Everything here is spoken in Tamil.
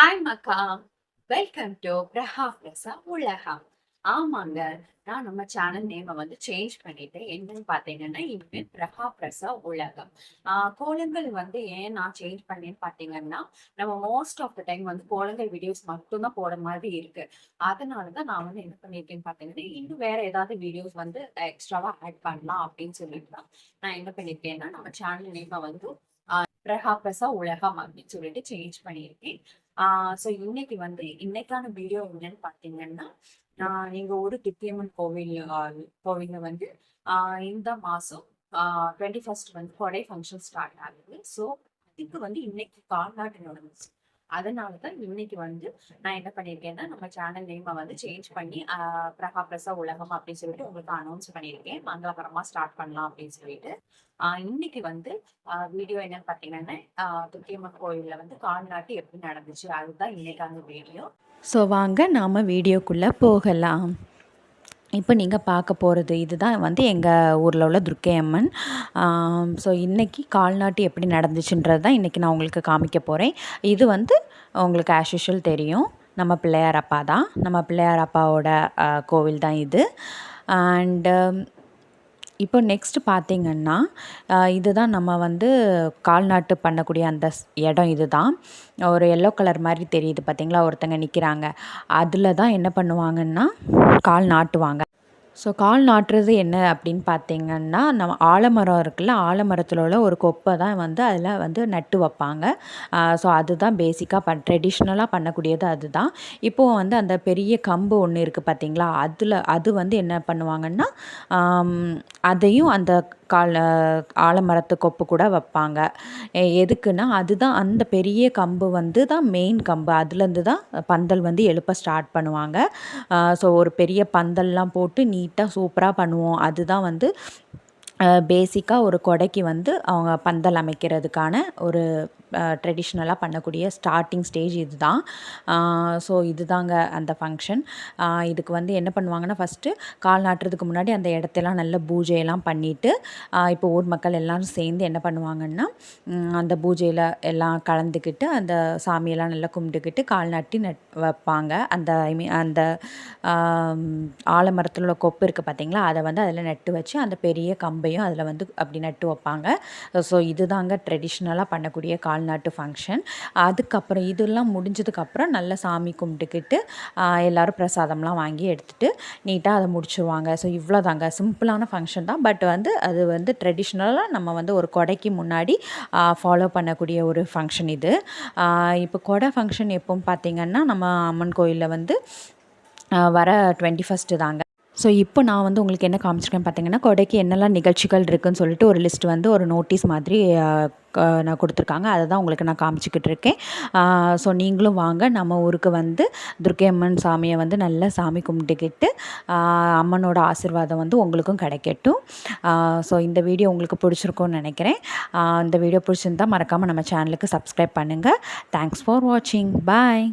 ஹாய் மக்கா. வெல்கம் டு பிரஹா பிரசா உலகம் ஆமாங்க நான் நம்ம சேனல் நேமை வந்து சேஞ்ச் பண்ணிட்டேன். என்னன்னு பார்த்தீங்கன்னா இனிமேல் பிரஹா பிரசா உலகம் ஆஹ் கோலங்கள் வந்து ஏன் நான் சேஞ்ச் பண்ணேன்னு பார்த்தீங்கன்னா நம்ம மோஸ்ட் ஆஃப் த டைம் வந்து கோலங்கள் வீடியோஸ் மட்டும்தான் போட மாதிரி இருக்கு. அதனால தான் நான் வந்து என்ன பண்ணியிருக்கேன்னு பார்த்தீங்கன்னா இன்னும் வேற ஏதாவது வீடியோஸ் வந்து எக்ஸ்ட்ராவா ஆட் பண்ணலாம் அப்படின்னு சொல்லிட்டு தான் நான் என்ன பண்ணியிருக்கேன்னா நம்ம சேனல் நேமை வந்து பிரஹா பிரசா உலகம் அப்படின்னு சொல்லிட்டு சேஞ்ச் பண்ணியிருக்கேன் ஸோ இன்னைக்கு வந்து இன்னைக்கான வீடியோ என்னன்னு பார்த்தீங்கன்னா எங்கள் எங்க ஊரு திப்பியம்மன் கோவில் கோவிலில் கோவில்ல வந்து இந்த மாசம் டுவெண்ட்டி ஃபர்ஸ்ட் வந்து கொடை ஃபங்க்ஷன் ஸ்டார்ட் ஆகுது. ஸோ அதுக்கு வந்து இன்னைக்கு கால்நாட்டு நடந்துச்சு அதனால தான் இன்னைக்கு வந்து நான் என்ன பண்ணியிருக்கேன்னா நம்ம சேனல் நேமை வந்து சேஞ்ச் பண்ணி பிரகா பிரசா உலகம் அப்படின்னு சொல்லிட்டு உங்களுக்கு அனௌன்ஸ் பண்ணியிருக்கேன். மங்களகரமா ஸ்டார்ட் பண்ணலாம் அப்படின்னு சொல்லிட்டு. இன்னைக்கு வந்து வீடியோ என்னன்னு பார்த்தீங்கன்னா துக்கியம்மன் கோயிலில் வந்து கால்நாட்டு எப்படி நடந்துச்சு? அதுதான் இன்னைக்கான வீடியோ ஸோ வாங்க நாம் வீடியோக்குள்ளே போகலாம். இப்போ நீங்கள் பார்க்க போகிறது இதுதான் வந்து எங்கள் ஊரில் உள்ள துர்க்கை அம்மன் ஸோ இன்றைக்கி கால்நாட்டு எப்படி நடந்துச்சுன்றது தான் இன்றைக்கி நான் உங்களுக்கு காமிக்க போகிறேன் இது வந்து உங்களுக்கு ஆஸ் யூஷுவல் தெரியும். நம்ம பிள்ளையார் அப்பா தான். நம்ம பிள்ளையார் அப்பாவோட கோவில் தான் இது. அண்டு இப்போ நெக்ஸ்ட் பார்த்திங்கன்னா இதுதான் நம்ம வந்து கால்நாட்டு பண்ணக்கூடிய அந்த ஸ்- இடம் இதுதான். ஒரு எல்லோ கலர் மாதிரி தெரியுது பார்த்தீங்களா? ஒருத்தங்க நிற்கிறாங்க அதில் தான் என்ன பண்ணுவாங்கன்னா கால் நாட்டுவாங்க. ஸோ கால் நாட்டுறது என்ன அப்படின்னு பார்த்தீங்கன்னா நம்ம ஆலமரம் இருக்குல்ல ஆலமரத்தில் உள்ள ஒரு கொப்பை தான் வந்து அதில் வந்து நட்டு வைப்பாங்க. ஸோ அதுதான் பேசிக்காக பண் ட்ரெடிஷ்னலாக பண்ணக்கூடியது அதுதான். இப்போது வந்து அந்த பெரிய கம்பு ஒன்று இருக்குது பார்த்தீங்களா அதில் அது வந்து என்ன பண்ணுவாங்கன்னா அதையும் அந்த கால் ஆலமரத்து கொப்பு கூட வைப்பாங்க. எதுக்குன்னா அதுதான் அந்த பெரிய கம்பு வந்து தான் மெயின் கம்பு. அதுலேருந்து தான் பந்தல் வந்து எழுப்ப ஸ்டார்ட் பண்ணுவாங்க. ஸோ ஒரு பெரிய பந்தல்லாம் போட்டு நீட்டாக சூப்பராக பண்ணுவோம். அதுதான் வந்து பேசிக்காக ஒரு கொடைக்கு வந்து அவங்க பந்தல் அமைக்கிறதுக்கான ஒரு ட்ரெடிஷ்னலாக பண்ணக்கூடிய ஸ்டார்டிங் ஸ்டேஜ் இதுதான். ஸோ இதுதாங்க அந்த ஃபங்க்ஷன். இதுக்கு வந்து என்ன பண்ணுவாங்கன்னா ஃபஸ்ட்டு கால் நாட்டுறதுக்கு முன்னாடி அந்த இடத்தெல்லாம் நல்ல பூஜையெல்லாம் பண்ணிவிட்டு இப்போ ஊர் மக்கள் எல்லோரும் சேர்ந்து என்ன பண்ணுவாங்கன்னா அந்த பூஜையில் எல்லாம் கலந்துக்கிட்டு அந்த சாமியெல்லாம் நல்லா கும்பிட்டுக்கிட்டு கால் நாட்டி நட் வைப்பாங்க. அந்த ஐ மீன் அந்த ஆலமரத்தில் உள்ள கொப்பு இருக்குது பார்த்தீங்களா அதை வந்து அதில் நட்டு வச்சு அந்த பெரிய கம்பையும் அதில் வந்து அப்படி நட்டு வைப்பாங்க. ஸோ இதுதாங்க ட்ரெடிஷ்னலாக பண்ணக்கூடிய கால் கால்நாட்டு ஃபங்க்ஷன் அதுக்கப்புறம் இதெல்லாம் முடிஞ்சதுக்கப்புறம் நல்லா சாமி கும்பிட்டுக்கிட்டு எல்லோரும் எல்லாரும் பிரசாதம்லாம் வாங்கி எடுத்துகிட்டு நீட்டாக அதை முடிச்சிருவாங்க. ஸோ இவ்வளோதாங்க சிம்பிளான ஃபங்க்ஷன் தான். பட் வந்து அது வந்து ட்ரெடிஷ்னலாக நம்ம வந்து ஒரு கொடைக்கு முன்னாடி ஃபாலோ பண்ணக்கூடிய ஒரு ஃபங்க்ஷன் இது. இப்போ கொடை ஃபங்க்ஷன் எப்போன்னு பார்த்திங்கன்னா நம்ம அம்மன் கோயிலில் வந்து வர டுவெண்ட்டி ஃபஸ்ட்டு தாங்க. ஸோ இப்போ நான் வந்து உங்களுக்கு என்ன காமிச்சிருக்கேன் பார்த்தீங்கன்னா கொடைக்கு என்னெல்லாம் நிகழ்ச்சிகள் இருக்குன்னு சொல்லிட்டு ஒரு லிஸ்ட் வந்து ஒரு நோட்டீஸ் மாதிரி க- நான் கொடுத்துருக்காங்க. அதை தான் உங்களுக்கு நான் காமிச்சிக்கிட்டு இருக்கேன். ஸோ நீங்களும் வாங்க. நம்ம ஊருக்கு வந்து துர்க்கை அம்மன் சாமியை வந்து நல்லா சாமி கும்பிட்டுக்கிட்டு அம்மனோட ஆசிர்வாதம் வந்து உங்களுக்கும் கிடைக்கட்டும். ஸோ இந்த வீடியோ உங்களுக்கு பிடிச்சிருக்கும்னு நினைக்கிறேன். இந்த வீடியோ பிடிச்சிருந்தா மறக்காமல் நம்ம சேனலுக்கு சப்ஸ்கிரைப் பண்ணுங்கள் தேங்க்ஸ் ஃபார் வாட்சிங் பாய்